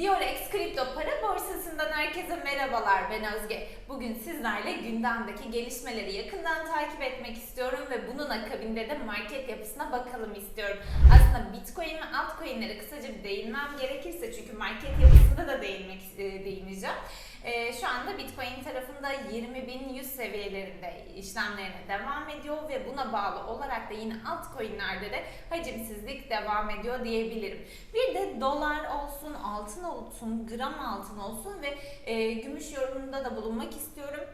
Diorex Kripto Para Borsası'ndan herkese merhabalar. Ben Özge. Bugün sizlerle gündemdeki gelişmeleri yakından takip etmek istiyorum ve bunun akabinde de market yapısına bakalım istiyorum. Aslında Bitcoin ve altcoin'lere kısaca bir değinmem gerekirse çünkü market yapısında da değinmek e, değineceğim. E, şu anda Bitcoin tarafında 20.100 seviyelerinde işlemlerine devam ediyor ve buna bağlı olarak da yine altcoin'lerde de hacimsizlik devam ediyor diyebilirim. Bir de dolar olsun, altın olsun, gram altın olsun ve e, gümüş yorumunda da bulunmak istiyorum.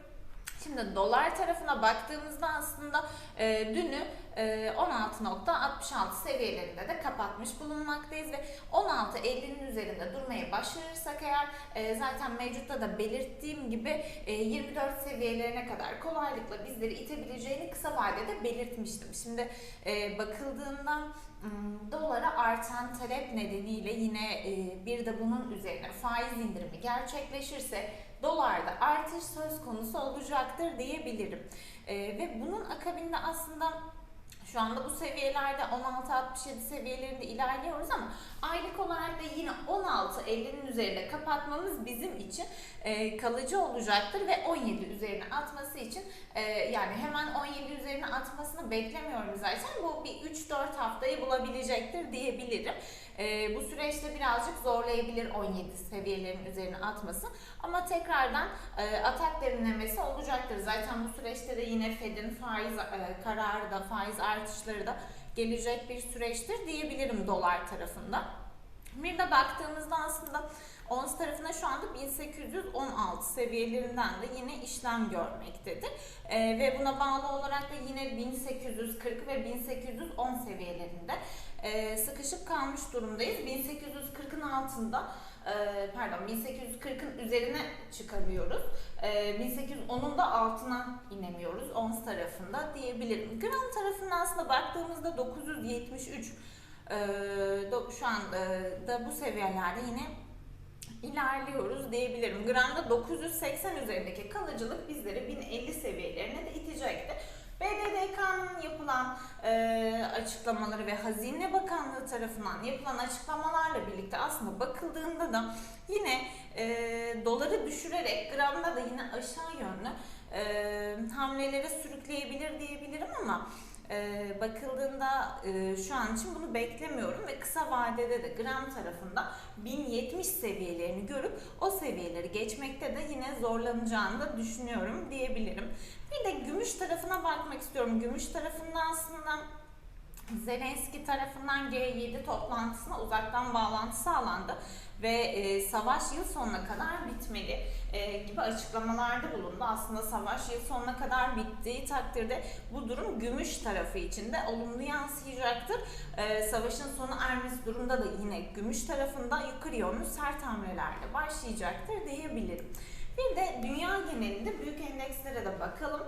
Şimdi dolar tarafına baktığımızda aslında e, dünü e, 16.66 seviyelerinde de kapatmış bulunmaktayız ve 16.50'nin üzerinde durmaya başarırsak eğer e, zaten mevcutta da belirttiğim gibi e, 24 seviyelerine kadar kolaylıkla bizleri itebileceğini kısa vadede belirtmiştim. Şimdi e, bakıldığında Hmm, dolara artan talep nedeniyle yine e, bir de bunun üzerine faiz indirimi gerçekleşirse dolarda artış söz konusu olacaktır diyebilirim. E, ve bunun akabinde aslında şu anda bu seviyelerde 16.67 seviyelerinde ilerliyoruz ama aylık olarak da yine 16.50'nin üzerinde kapatmamız bizim için e, kalıcı olacaktır ve 17 üzerine atması için e, yani hemen 17 üzerine atmasını beklemiyorum zaten. Bu bir 3-4 haftayı bulabilecektir diyebilirim. E, bu süreçte birazcık zorlayabilir 17 seviyelerin üzerine atması ama tekrardan e, atak derinlemesi olacaktır. Zaten bu süreçte de yine Fed'in faiz e, kararı da faiz artışları da gelecek bir süreçtir diyebilirim dolar tarafında. Bir de baktığımızda aslında ons tarafına şu anda 1816 seviyelerinden de yine işlem görmektedir. E, ve buna bağlı olarak da yine 1840 ve 1810 seviyelerinde e, sıkışıp kalmış durumdayız. 1840'ın altında e, pardon 1840'ın üzerine çıkarıyoruz. E, 1810'un da altına inemiyoruz ons tarafında diyebilirim. Gram tarafında aslında baktığımızda 973 e, şu anda da bu seviyelerde yine ilerliyoruz diyebilirim. Gramda 980 üzerindeki kalıcılık bizleri 1050 seviyelerine de itecektir. BDDK'nın yapılan e, açıklamaları ve Hazine Bakanlığı tarafından yapılan açıklamalarla birlikte aslında bakıldığında da yine e, doları düşürerek gramda da yine aşağı yönlü e, hamlelere sürükleyebilir diyebilirim ama e, bakıldığında e, şu an için bunu beklemiyorum ve kısa vadede de gram tarafında 1070 seviyelerini görüp o seviyeleri geçmekte de yine zorlanacağını da düşünüyorum diyebilirim. Bir de gümüş tarafına bakmak istiyorum. Gümüş tarafında aslında Zelenski tarafından G7 toplantısına uzaktan bağlantı sağlandı ve e, savaş yıl sonuna kadar bitmeli e, gibi açıklamalarda bulundu. Aslında savaş yıl sonuna kadar bittiği takdirde bu durum gümüş tarafı için de olumlu yansıyacaktır. E, savaşın sonu ermesi durumda da yine gümüş tarafında yukarı yönlü sert hamlelerle başlayacaktır diyebilirim. Bir de dünya genelinde büyük endekslere de bakalım.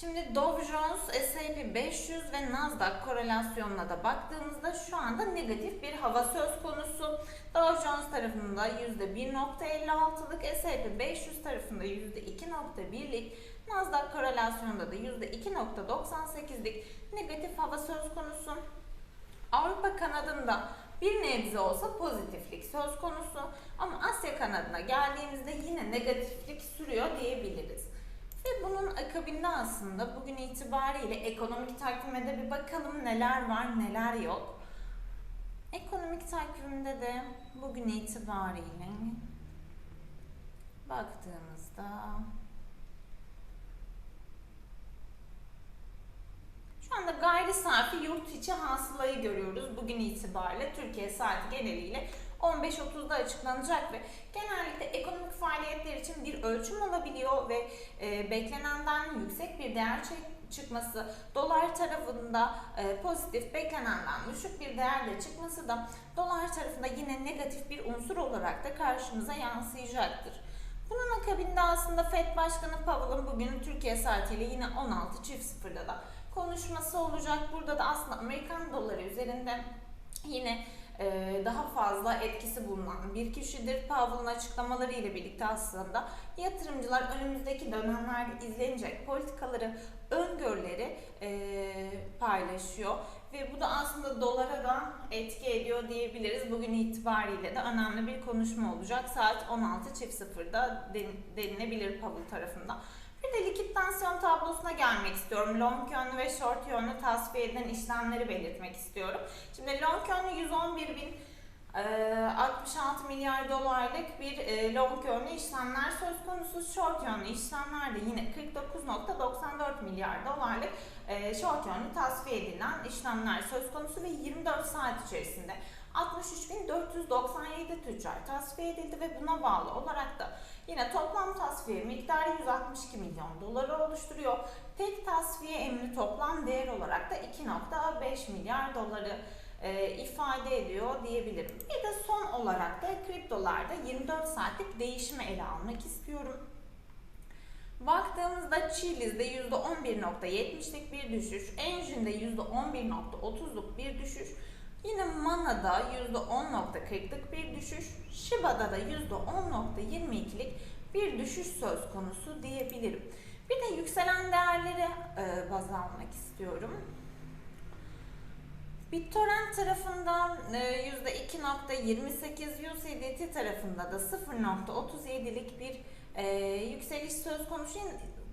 Şimdi Dow Jones, S&P 500 ve Nasdaq korelasyonuna da baktığımızda şu anda negatif bir hava söz konusu. Dow Jones tarafında %1.56'lık, S&P 500 tarafında %2.1'lik, Nasdaq korelasyonunda da %2.98'lik negatif hava söz konusu. Avrupa kanadında bir nebze olsa pozitiflik söz konusu ama Asya kanadına geldiğimizde yine negatiflik sürüyor diyebiliriz. Ve bunun akabinde aslında bugün itibariyle ekonomik takvime de bir bakalım neler var neler yok. Ekonomik takvimde de bugün itibariyle baktığımızda şu anda gayri safi yurt içi hasılayı görüyoruz bugün itibariyle Türkiye saati geneliyle 15.30'da açıklanacak ve genellikle ekonomik faaliyetler için bir ölçüm olabiliyor ve e, beklenenden yüksek bir değer çıkması, dolar tarafında e, pozitif beklenenden düşük bir değerle çıkması da dolar tarafında yine negatif bir unsur olarak da karşımıza yansıyacaktır. Bunun akabinde aslında FED Başkanı Powell'ın bugün Türkiye saatiyle yine 16.00'da da konuşması olacak. Burada da aslında Amerikan doları üzerinde yine daha fazla etkisi bulunan bir kişidir. Powell'ın açıklamaları ile birlikte aslında yatırımcılar önümüzdeki dönemlerde izlenecek politikaları, öngörüleri e, paylaşıyor. Ve bu da aslında dolara da etki ediyor diyebiliriz. Bugün itibariyle de önemli bir konuşma olacak. Saat 16.00'da denilebilir Powell tarafından. Bir de likit tansiyon tablosuna gelmek istiyorum. Long yönlü ve short yönlü tasfiye edilen işlemleri belirtmek istiyorum. Şimdi long yönlü 111 bin 66 milyar dolarlık bir e, long yönlü işlemler söz konusu. Short yönlü işlemler de yine 49.94 milyar dolarlık e, short yönlü tasfiye edilen işlemler söz konusu ve 24 saat içerisinde 63.497 tüccar tasfiye edildi ve buna bağlı olarak da yine toplam tasfiye miktarı 162 milyon doları oluşturuyor. Tek tasfiye emri toplam değer olarak da 2.5 milyar doları e, ifade ediyor diyebilirim. Bir de son olarak da kriptolarda 24 saatlik değişimi ele almak istiyorum. Baktığımızda Chiliz'de %11.70'lik bir düşüş, Enjin'de %11.30'luk bir düşüş, yine Mana'da %10.40'lık bir düşüş, Shiba'da da %10.22'lik bir düşüş söz konusu diyebilirim. Bir de yükselen değerleri e, baz almak istiyorum. BitTorrent tarafından %2.28, USDT tarafında da 0.37'lik bir e, yükseliş söz konusu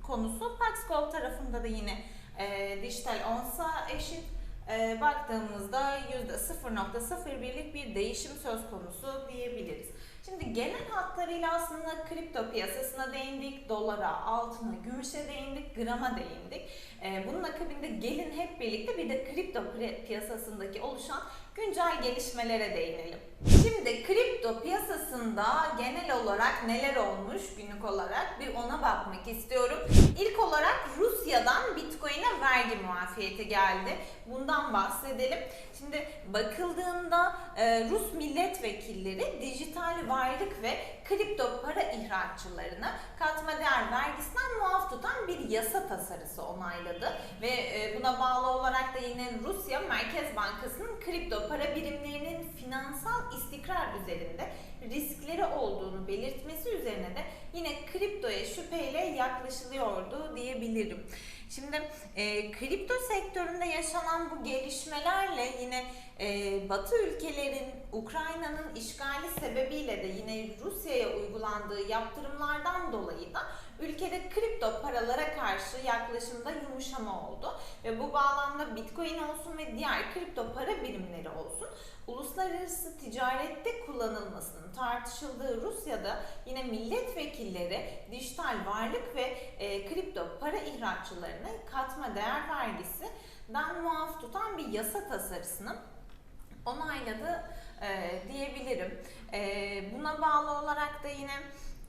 konusu. Paxgold tarafında da yine e, dijital onsa eşit e, baktığımızda %0.01'lik bir değişim söz konusu diyebiliriz. Şimdi genel hatlarıyla aslında kripto piyasasına değindik, dolara, altına, gümüşe değindik, grama değindik. Ee, bunun akabinde gelin hep birlikte bir de kripto piyasasındaki oluşan güncel gelişmelere değinelim. Şimdi kripto piyasasında genel olarak neler olmuş günlük olarak bir ona bakmak istiyorum. İlk olarak Rusya'dan Bitcoin'e vergi muafiyeti geldi. Bundan bahsedelim. Şimdi bakıldığında e, Rus milletvekilleri dijital varlık ve kripto para ihraççılarını katma değer vergisinden muaf tutan bir yasa tasarısı onayladı ve e, buna bağlı olarak da yine Rusya Merkez Bankası'nın kripto para birimlerinin finansal istikrar üzerinde riskleri olduğunu belirtmesi üzerine de yine kriptoya şüpheyle yaklaşılıyordu diyebilirim. Şimdi e, kripto sektöründe yaşanan bu gelişmelerle yine e, Batı ülkelerin Ukrayna'nın işgali sebebiyle de yine Rusya'ya uygulandığı yaptırımlardan dolayı da ülkede kripto paralara karşı yaklaşımda yumuşama oldu. Ve bu bağlamda Bitcoin olsun ve diğer kripto para birimleri olsun uluslararası ticarette kullanılmasının tartışıldığı Rusya'da yine milletvekilleri dijital varlık ve e, kripto para ihraççılarına katma değer vergisinden muaf tutan bir yasa tasarısını onayladı e, diyebilirim. E, buna bağlı olarak da yine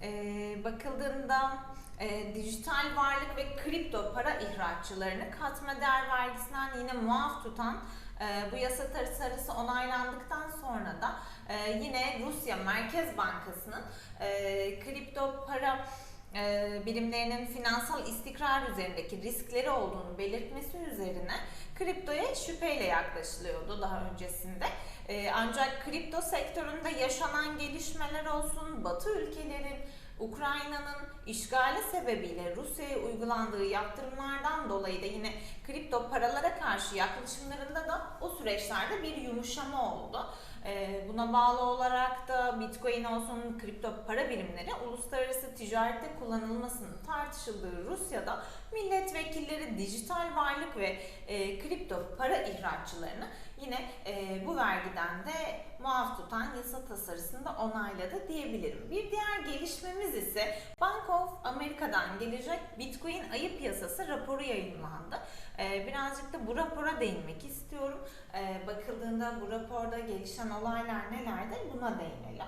e, bakıldığında e, dijital varlık ve kripto para ihraççılarını katma değer vergisinden yine muaf tutan e, bu yasa tasarısı onaylandıktan sonra da e, yine Rusya Merkez Bankası'nın e, kripto para e, birimlerinin finansal istikrar üzerindeki riskleri olduğunu belirtmesi üzerine kriptoya şüpheyle yaklaşılıyordu daha öncesinde. E, ancak kripto sektöründe yaşanan gelişmeler olsun, Batı ülkelerin Ukrayna'nın işgali sebebiyle Rusya'ya uygulandığı yaptırımlardan dolayı da yine kripto paralara karşı yaklaşımlarında da o süreçlerde bir yumuşama oldu. Ee, buna bağlı olarak da Bitcoin olsun kripto para birimleri uluslararası ticarette kullanılmasının tartışıldığı Rusya'da milletvekilleri dijital varlık ve e, kripto para ihraççılarını yine e, bu vergiden de muaf tutan yasa tasarısını da onayladı diyebilirim. Bir diğer gelişmemiz ise Bank of Amerika'dan gelecek Bitcoin ayı piyasası raporu yayınlandı. E, birazcık da bu rapora değinmek istiyorum. E, bakıldığında bu raporda gelişen olaylar nelerdir buna değinelim.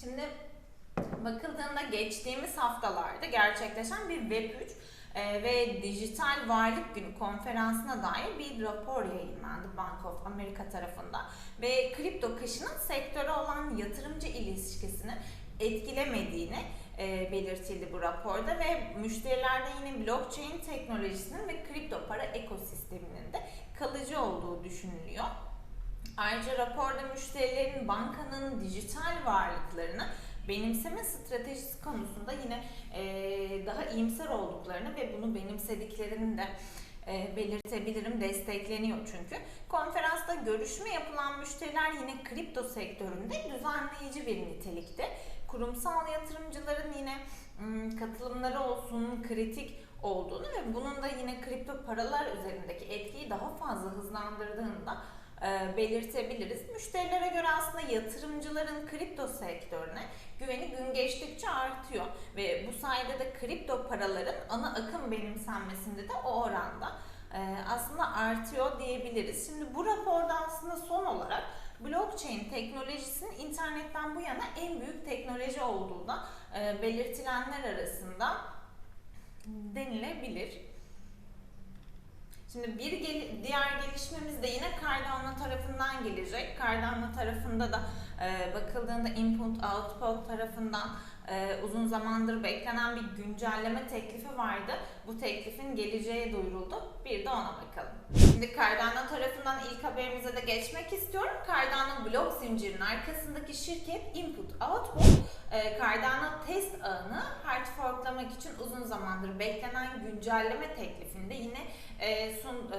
Şimdi bakıldığında geçtiğimiz haftalarda gerçekleşen bir Web3 e, ve Dijital Varlık Günü konferansına dair bir rapor yayınlandı Bank of America tarafından. Ve kripto kışının sektöre olan yatırımcı ilişkisini etkilemediğini e, belirtildi bu raporda ve müşterilerde yine blockchain teknolojisinin ve kripto para ekosisteminin de kalıcı olduğu düşünülüyor. Ayrıca raporda müşterilerin bankanın dijital varlıklarını benimseme stratejisi konusunda yine e, daha iyimser olduklarını ve bunu benimsediklerini de e, belirtebilirim. Destekleniyor çünkü. Konferansta görüşme yapılan müşteriler yine kripto sektöründe düzenleyici bir nitelikte. Kurumsal yatırımcıların yine m, katılımları olsun kritik olduğunu ve bunun da yine kripto paralar üzerindeki etkiyi daha fazla hızlandırdığını da e, belirtebiliriz. Müşterilere göre aslında yatırımcıların kripto sektörüne güveni gün geçtikçe artıyor ve bu sayede de kripto paraların ana akım benimsenmesinde de o oranda e, aslında artıyor diyebiliriz. Şimdi bu raporda aslında son olarak blockchain teknolojisinin internetten bu yana en büyük teknoloji olduğu da e, belirtilenler arasında denilebilir. Şimdi bir gel- diğer gelişmemiz de yine Cardano tarafından gelecek. Cardano tarafında da e, bakıldığında input output tarafından e, uzun zamandır beklenen bir güncelleme teklifi vardı. Bu teklifin geleceği duyuruldu. Bir de ona bakalım. Şimdi Cardano tarafından ilk haberimize de geçmek istiyorum. Cardano blok zincirinin arkasındaki şirket Input Output e, Cardano test ağını hard forklamak için uzun zamandır beklenen güncelleme teklifinde yine e, sun, e,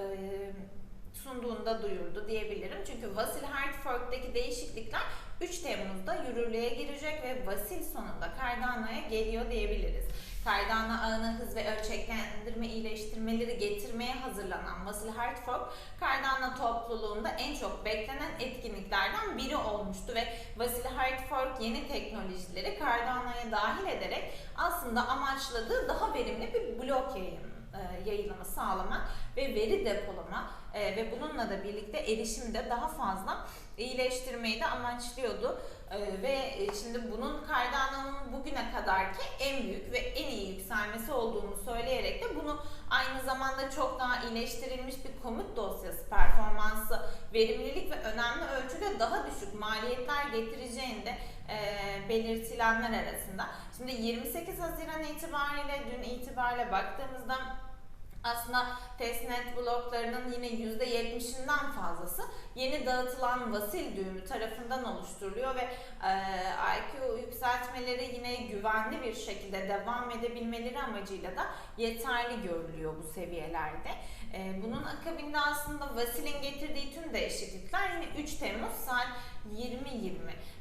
sunduğunda duyurdu diyebilirim. Çünkü Vasil Hard Fork'taki değişiklikler 3 Temmuz'da yürürlüğe girecek ve Vasil sonunda Cardano'ya geliyor diyebiliriz. Cardano ağına hız ve ölçeklendirme iyileştirmeleri getirmeye hazırlanan Vasil Hard Fork, Cardano topluluğunda en çok beklenen etkinliklerden biri olmuştu ve Vasil Hard Fork yeni teknolojileri Cardano'ya dahil ederek aslında amaçladığı daha verimli bir blok yayın e, yayılımı sağlamak ve veri depolama e, ve bununla da birlikte erişimde daha fazla iyileştirmeyi de amaçlıyordu. E, ve e, şimdi bunun Cardano'nun bugüne kadarki en büyük ve en iyi yükselmesi olduğunu söyleyerek de bunu aynı zamanda çok daha iyileştirilmiş bir komut dosyası performansı, verimlilik ve önemli ölçüde daha düşük maliyetler getireceğini de e, belirtilenler arasında. Şimdi 28 Haziran itibariyle dün itibariyle baktığımızda aslında testnet bloklarının yine %70'inden fazlası yeni dağıtılan vasil düğümü tarafından oluşturuluyor ve e, IQ yükseltmeleri yine güvenli bir şekilde devam edebilmeleri amacıyla da yeterli görülüyor bu seviyelerde. E, bunun akabinde aslında vasilin getirdiği tüm değişiklikler yine 3 Temmuz saat 20-20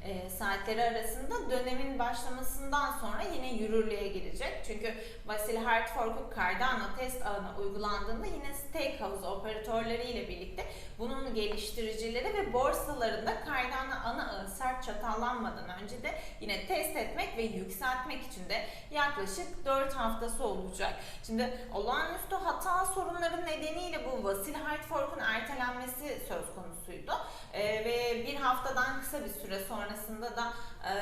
e, saatleri arasında dönemin başlamasından sonra yine yürürlüğe girecek. Çünkü Vasil Hard Fork'u Cardano test ağına uygulandığında yine Stakehouse operatörleri ile birlikte bunun geliştiricileri ve borsalarında Cardano ana ağı çatallanmadan önce de yine test etmek ve yükseltmek için de yaklaşık 4 haftası olacak. Şimdi olağanüstü hata sorunları nedeniyle bu Vasil Hard Fork'un ertelenmesi söz konusuydu. Ee, ve bir haftadan kısa bir süre sonrasında da e,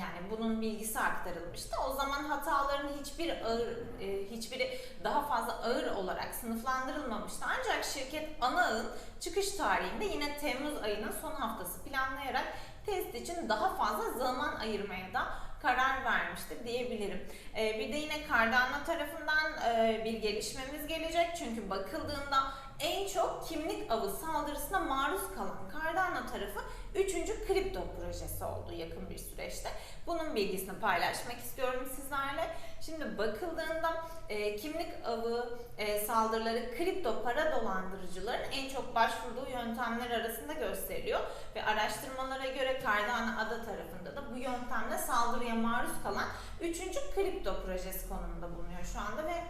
yani bunun bilgisi aktarılmıştı. O zaman hataların hiçbir ağır, e, hiçbiri daha fazla ağır olarak sınıflandırılmamıştı. Ancak şirket ana ağın çıkış tarihinde yine Temmuz ayının son haftası planlayarak test için daha fazla zaman ayırmaya da karar vermiştir diyebilirim. Ee, bir de yine Cardano tarafından e, bir gelişmemiz gelecek. Çünkü bakıldığında en çok kimlik avı saldırısına maruz kalan Cardano tarafı 3. kripto projesi oldu yakın bir süreçte. Bunun bilgisini paylaşmak istiyorum sizlerle. Şimdi bakıldığında e, kimlik avı e, saldırıları kripto para dolandırıcıların en çok başvurduğu yöntemler arasında gösteriliyor. Ve araştırmalara göre Cardano ada tarafında da bu yöntemle saldırıya maruz kalan 3. kripto projesi konumunda bulunuyor şu anda ve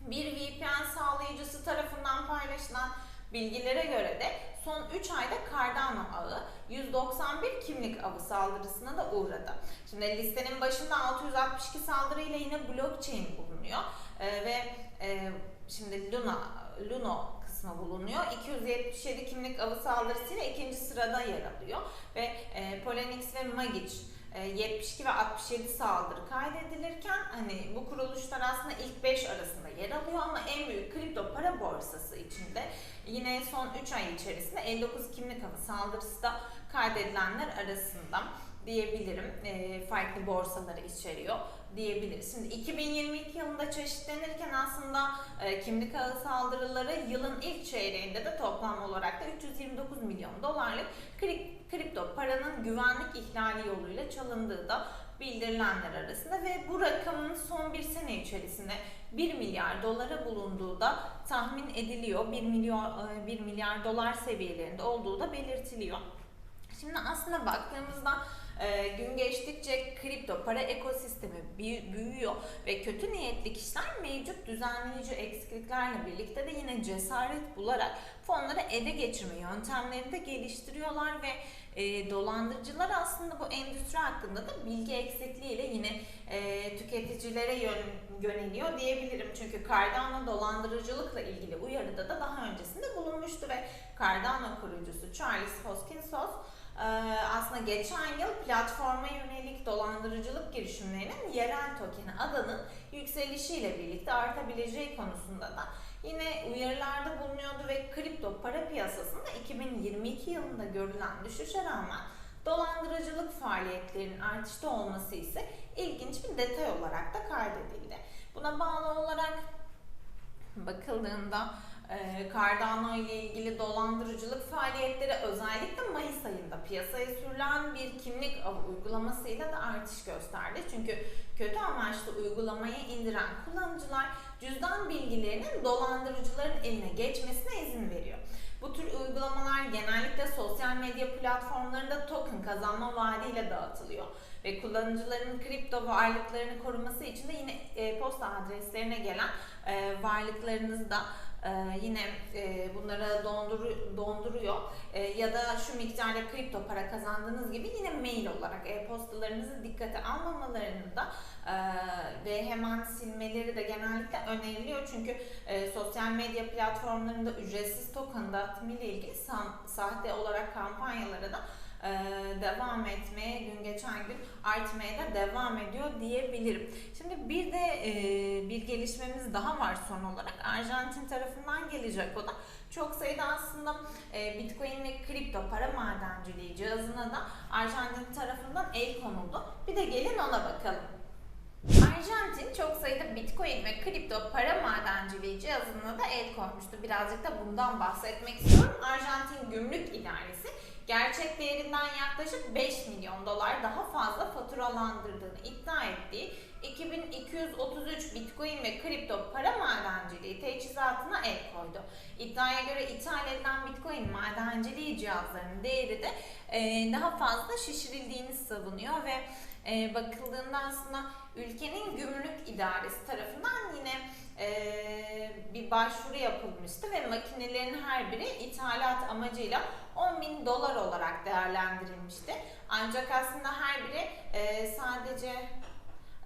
bir VPN sağlayıcısı tarafından paylaşılan bilgilere göre de son 3 ayda Cardano ağı 191 kimlik avı saldırısına da uğradı. Şimdi listenin başında 662 saldırıyla yine blockchain bulunuyor ee, ve e, şimdi Luna Luno kısmı bulunuyor. 277 kimlik avı saldırısıyla ikinci sırada yer alıyor ve e, Polenix ve Magic 72 ve 67 saldırı kaydedilirken hani bu kuruluşlar aslında ilk 5 arasında yer alıyor ama en büyük kripto para borsası içinde yine son 3 ay içerisinde 59 kimlik avı saldırısı da kaydedilenler arasında. diyebilirim. E, farklı borsaları içeriyor diyebiliriz. Şimdi 2022 yılında çeşitlenirken aslında e, kimlik ağı saldırıları yılın ilk çeyreğinde de toplam olarak da 329 milyon dolarlık kri- kripto paranın güvenlik ihlali yoluyla çalındığı da bildirilenler arasında ve bu rakamın son bir sene içerisinde 1 milyar dolara bulunduğu da tahmin ediliyor. 1 milyar, 1 milyar dolar seviyelerinde olduğu da belirtiliyor. Şimdi aslında baktığımızda e, gün geçtikçe kripto para ekosistemi büyü- büyüyor ve kötü niyetli kişiler mevcut düzenleyici eksikliklerle birlikte de yine cesaret bularak fonları ele geçirme yöntemlerini de geliştiriyorlar ve e, dolandırıcılar aslında bu endüstri hakkında da bilgi eksikliğiyle yine e, tüketicilere yön- yöneliyor diyebilirim. Çünkü Cardano dolandırıcılıkla ilgili uyarıda da daha öncesinde bulunmuştu ve Cardano kurucusu Charles Hoskinson e, aslında geçen yıl platforma yönelik dolandırıcılık girişimlerinin yerel tokeni adının yükselişiyle birlikte artabileceği konusunda da yine uyarılarda bulunuyordu ve kripto para piyasasında 2022 yılında görülen düşüşe rağmen dolandırıcılık faaliyetlerinin artışta olması ise ilginç bir detay olarak da kaydedildi. Buna bağlı olarak bakıldığında e, Cardano ile ilgili dolandırıcılık faaliyetleri özellikle Mayıs ayında piyasaya sürülen bir kimlik avı uygulamasıyla da artış gösterdi. Çünkü kötü amaçlı uygulamayı indiren kullanıcılar cüzdan bilgilerinin dolandırıcıların eline geçmesine izin veriyor. Bu tür uygulamalar genellikle sosyal medya platformlarında token kazanma vaadiyle dağıtılıyor ve kullanıcıların kripto varlıklarını koruması için de yine e-posta adreslerine gelen e, varlıklarınızı da e, yine e, bunlara donduru, donduruyor. E, ya da şu miktarda kripto para kazandığınız gibi yine mail olarak e-postalarınızı dikkate almamalarını da e, ve hemen silmeleri de genellikle öneriliyor. Çünkü e, sosyal medya platformlarında ücretsiz token dağıtımı ile ilgili sa- sahte olarak kampanyalara da e, devam etmeye gün geçen gün artmaya da devam ediyor diyebilirim. Şimdi bir de e, bir gelişmemiz daha var son olarak. Arjantin tarafından gelecek o da. Çok sayıda aslında e, Bitcoin ve kripto para madenciliği cihazına da Arjantin tarafından el konuldu. Bir de gelin ona bakalım. Arjantin çok sayıda Bitcoin ve kripto para madenciliği cihazına da el koymuştu. Birazcık da bundan bahsetmek istiyorum. Arjantin Gümrük İdaresi gerçek değerinden yaklaşık 5 milyon dolar daha fazla faturalandırdığını iddia ettiği 2233 Bitcoin ve kripto para madenciliği teçhizatına el koydu. İddiaya göre ithal edilen Bitcoin madenciliği cihazlarının değeri de e, daha fazla şişirildiğini savunuyor ve e, bakıldığında aslında ülkenin gümrük idaresi tarafından yine e, bir başvuru yapılmıştı ve makinelerin her biri ithalat amacıyla 10 bin dolar olarak değerlendirilmişti. Ancak aslında her biri e, sadece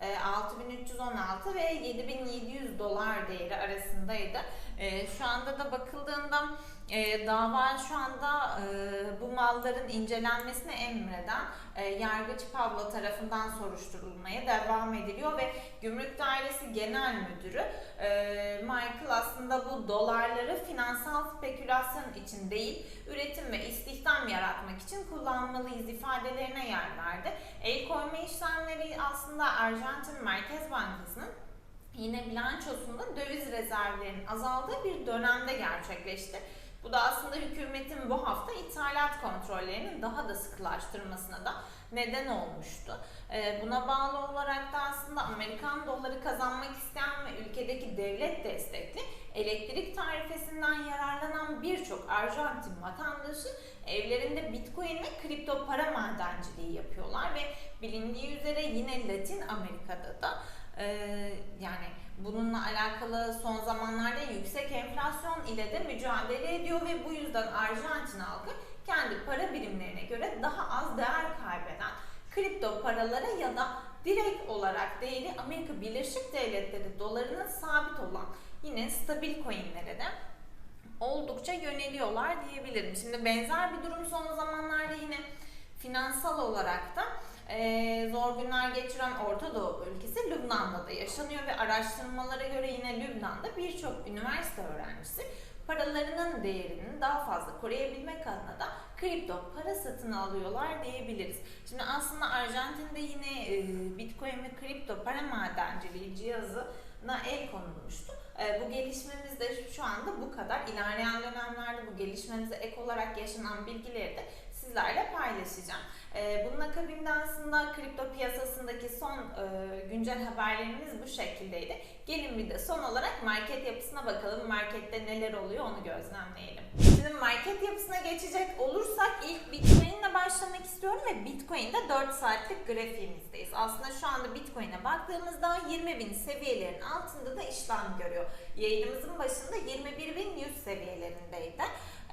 e, 6316 ve 7700 dolar değeri arasındaydı. E, şu anda da bakıldığında e, dava şu anda e, bu malların incelenmesini emreden e, Yargıç Pablo tarafından soruşturulmaya devam ediliyor ve Gümrük Dairesi Genel Müdürü e, Michael aslında bu dolarları finansal spekülasyon için değil, üretim ve istihdam yaratmak için kullanmalıyız ifadelerine yer verdi. El koyma işlemleri aslında Arjantin Merkez Bankası'nın yine bilançosunda döviz rezervlerinin azaldığı bir dönemde gerçekleşti. Bu da aslında hükümetin bu hafta ithalat kontrollerinin daha da sıkılaştırmasına da neden olmuştu. Ee, Buna bağlı olarak da aslında Amerikan doları kazanmak isteyen ve ülkedeki devlet destekli elektrik tarifesinden yararlanan birçok Arjantin vatandaşı evlerinde Bitcoin ve kripto para madenciliği yapıyorlar ve bilindiği üzere yine Latin Amerika'da da e, yani bununla alakalı son zamanlarda yüksek enflasyon ile de mücadele ediyor ve bu yüzden Arjantin halkı kendi para birimlerine göre daha az değer kaybeden kripto paralara ya da direkt olarak değeri Amerika Birleşik Devletleri dolarına sabit olan yine stabil coinlere de oldukça yöneliyorlar diyebilirim. Şimdi benzer bir durum son zamanlarda yine finansal olarak da e, zor günler geçiren Orta Doğu ülkesi Lübnan'da da yaşanıyor ve araştırmalara göre yine Lübnan'da birçok üniversite öğrencisi paralarının değerini daha fazla koruyabilmek adına da kripto para satın alıyorlar diyebiliriz. Şimdi aslında Arjantin'de yine e, Bitcoin ve kripto para madenciliği cihazına el konulmuştu. E, bu gelişmemiz de şu anda bu kadar. İlerleyen dönemlerde bu gelişmemize ek olarak yaşanan bilgileri de sizlerle paylaşacağım. E, bunun akabinde aslında kripto piyasasındaki son e, güncel haberlerimiz bu şekildeydi. Gelin bir de son olarak market yapısına bakalım. Markette neler oluyor onu gözlemleyelim. Şimdi market yapısına geçecek olursak ilk Bitcoin'le başlamak istiyorum ve Bitcoin'de 4 saatlik grafiğimizdeyiz. Aslında şu anda Bitcoin'e baktığımızda 20.000 seviyelerin altında da işlem görüyor. Yayınımızın başında 21.100 seviyelerindeydi.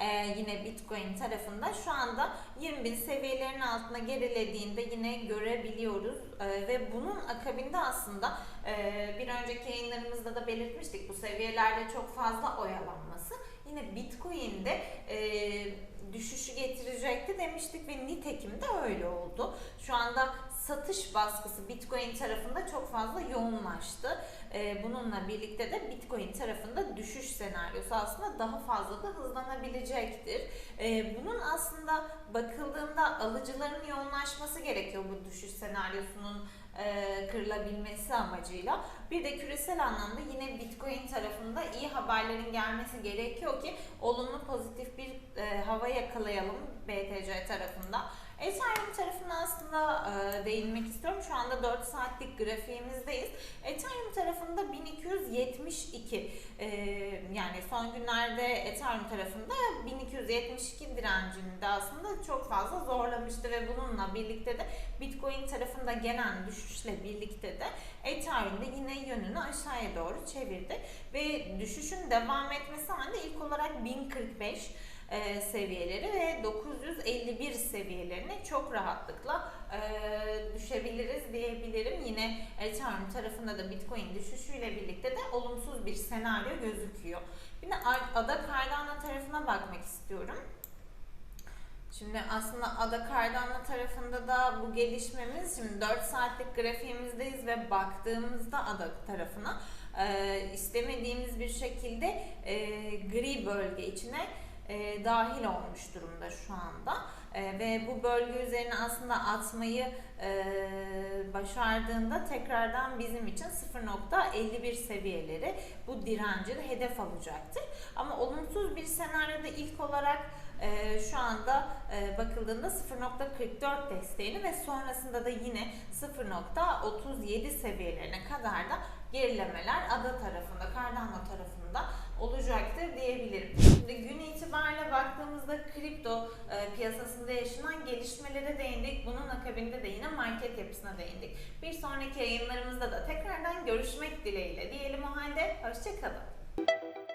Ee, yine Bitcoin tarafında. Şu anda 20.000 seviyelerin altına gerilediğinde yine görebiliyoruz. Ee, ve bunun akabinde aslında e, bir önceki yayınlarımızda da belirtmiştik bu seviyelerde çok fazla oyalanması. Yine Bitcoin'de e, düşüşü getirecekti demiştik ve nitekim de öyle oldu. Şu anda satış baskısı Bitcoin tarafında çok fazla yoğunlaştı. Ee, bununla birlikte de Bitcoin tarafında düşüş senaryosu aslında daha fazla da hızlanabilecektir. Ee, bunun aslında bakıldığında alıcıların yoğunlaşması gerekiyor bu düşüş senaryosunun e, kırılabilmesi amacıyla. Bir de küresel anlamda yine Bitcoin tarafında iyi haberlerin gelmesi gerekiyor ki olumlu pozitif bir e, hava yakalayalım BTC tarafında. Ethereum tarafına aslında e, değinmek istiyorum. Şu anda 4 saatlik grafiğimizdeyiz. Ethereum tarafında 1272 e, yani son günlerde Ethereum tarafında 1272 direncini de aslında çok fazla zorlamıştı ve bununla birlikte de Bitcoin tarafında gelen düşüşle birlikte de Ethereum'da yine yönünü aşağıya doğru çevirdi ve düşüşün devam etmesi halinde ilk olarak 1045 e, seviyeleri ve 951 seviyelerine çok rahatlıkla e, düşebiliriz diyebilirim. Yine Ethereum tarafında da Bitcoin düşüşüyle birlikte de olumsuz bir senaryo gözüküyor. Bir de Ada Cardano tarafına bakmak istiyorum. Şimdi aslında Ada Cardano tarafında da bu gelişmemiz şimdi 4 saatlik grafiğimizdeyiz ve baktığımızda Ada tarafına e, istemediğimiz bir şekilde gri bölge içine e, dahil olmuş durumda şu anda. E, ve bu bölge üzerine aslında atmayı e, başardığında tekrardan bizim için 0.51 seviyeleri bu direnci de hedef alacaktır. Ama olumsuz bir senaryoda ilk olarak e, şu anda e, bakıldığında 0.44 desteğini ve sonrasında da yine 0.37 seviyelerine kadar da gerilemeler ada tarafında, Cardano tarafında olacaktır diyebilirim. Şimdi gün itibariyle baktığımızda kripto e, piyasasında yaşanan gelişmelere değindik. Bunun akabinde de yine market yapısına değindik. Bir sonraki yayınlarımızda da tekrardan görüşmek dileğiyle diyelim o halde. Hoşçakalın.